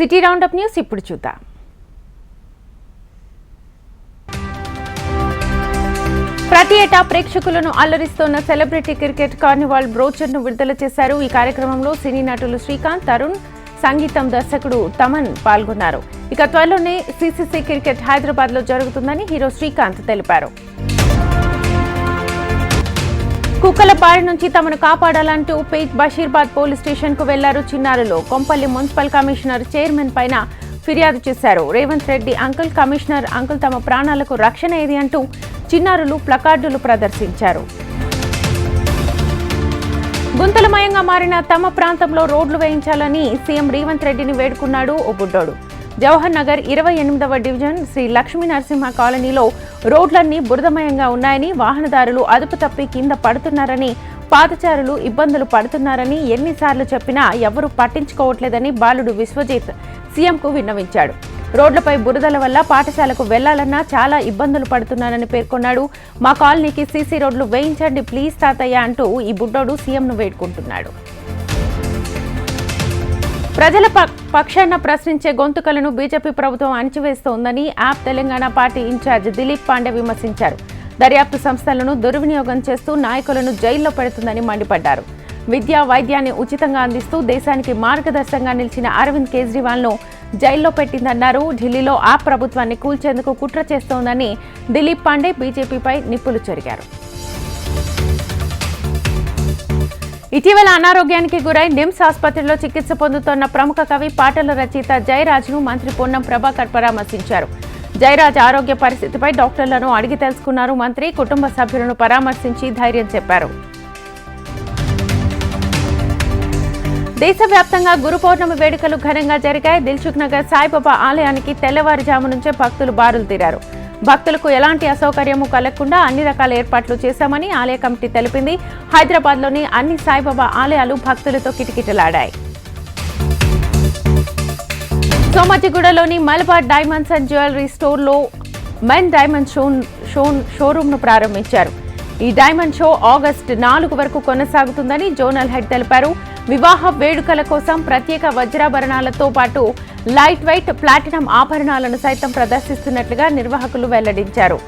City round up news ఇప్పుడు చూద్దాం. ప్రతి ఏటా ప్రేక్షకులను అల్లరిస్తోన్న సెలబ్రిటీ క్రికెట్ కార్నివాల్ బ్రోచర్ను విడుదల చేశారు. ఈ కార్యక్రమంలో సినీ నటులు శ్రీకాంత్ తరుణ్ సంగీతం దర్శకుడు తమన్ పాల్గొన్నారు. ఇక త్వరలోనే సిసిసి క్రికెట్ హైదరాబాద్లో జరుగుతుందని హీరో శ్రీకాంత్ తెలిపారు. కుక్కల బారి నుంచి తమను కాపాడాలంటూ పేట్ బషీర్బాద్ పోలీస్ స్టేషన్కు వెళ్ళారు చిన్నారులు. కొంపల్లి మున్సిపల్ కమిషనర్ చైర్మన్ పైన ఫిర్యాదు చేశారు. Revanth Reddy uncle commissioner uncle తమ ప్రాణాలకు రక్షణ ఏది అంటూ చిన్నారులు ప్లకార్డులు ప్రదర్శించారు. గుంతలమయంగా మారిన తమ ప్రాంతంలో రోడ్లు వేయించాలని సీఎం రేవంత్ రెడ్డిని వేడుకున్నాడు ఓ బుడ్డోడు. జవహర్ నగర్ ఇరవై ఎనిమిదవ డివిజన్ శ్రీ లక్ష్మీ నరసింహ కాలనీలో రోడ్లన్నీ బురదమయంగా ఉన్నాయని వాహనదారులు అదుపు తప్పి కింద పడుతున్నారని పాదచారులు ఇబ్బందులు పడుతున్నారని ఎన్నిసార్లు చెప్పినా ఎవరూ పట్టించుకోవట్లేదని బాలుడు విశ్వజిత్ సీఎంకు విన్నవించాడు. రోడ్లపై బురదల వల్ల పాఠశాలకు వెళ్ళాలన్నా చాలా ఇబ్బందులు పడుతున్నానని పేర్కొన్నాడు. మా కాలనీకి సీసీ రోడ్లు వేయించండి ప్లీజ్ తాతయ్య అంటూ ఈ బుడ్డోడు సీఎంను వేడుకుంటున్నాడు. ప్రజల ప- పక్షాన ప్రశ్నించే గొంతుకలను బీజేపీ ప్రభుత్వం అణచివేస్తోందని యాప్ తెలంగాణ పార్టీ ఇన్ఛార్జ్ దిలీప్ పాండే విమర్శించారు. దర్యాప్తు సంస్థలను దుర్వినియోగం చేస్తూ నాయకులను జైల్లో పెడుతుందని మండిపడ్డారు. విద్యా వైద్యాన్ని ఉచితంగా అందిస్తూ దేశానికి మార్గదర్శకంగా నిలిచిన అరవింద్ కేజ్రీవాల్ను జైల్లో పెట్టిందన్నారు. ఢిల్లీలో ఆ ప్రభుత్వాన్ని కూల్చేందుకు కుట్ర చేస్తోందని దిలీప్ పాండే బీజేపీపై నిప్పులు చెరిగారు. ఇటీవల అనారోగ్యానికి గురై నిమ్స్ ఆసుపత్రిలో చికిత్స పొందుతోన్న ప్రముఖ కవి పాటల రచయిత జయరాజ్ను మంత్రి పొన్నం ప్రభాకర్ పరామర్శించారు. జయరాజ్ ఆరోగ్య పరిస్థితిపై డాక్టర్లను అడిగి తెలుసుకున్నారు మంత్రి కుటుంబ సభ్యులను పరామర్శించి ధైర్యం చెప్పారు. దేశవ్యాప్తంగా గురు పౌర్ణమి వేడుకలు ఘనంగా జరిగాయి. దిల్సుఖ్ నగర్ సాయిబాబా ఆలయానికి తెల్లవారుజాము నుంచే భక్తులు బారులు తీరారు. భక్తులకు ఎలాంటి అసౌకర్యము కలగకుండా అన్ని రకాల ఏర్పాట్లు చేశామని ఆలయ కమిటీ తెలిపింది. హైదరాబాద్లోని అన్ని సాయిబాబా ఆలయాలు భక్తులతో కిటకిటలాడాయి. సోమాజిగూడలోని మలబార్ డైమండ్స్ అండ్ జ్యువెలరీ స్టోర్లో మెన్ డైమండ్ షో షో షోరూమ్ను ప్రారంభించారు. ఈ డైమండ్ షో ఆగస్ట్ నాలుగు వరకు కొనసాగుతుందని జోనల్ హెడ్ తెలిపారు. వివాహ వేడుకల కోసం ప్రత్యేక వజ్రాభరణాలతో పాటు లైట్ వెయిట్ ప్లాటినం ఆభరణాలను సైతం ప్రదర్శిస్తున్నట్లుగా నిర్వాహకులు వెల్లడించారు.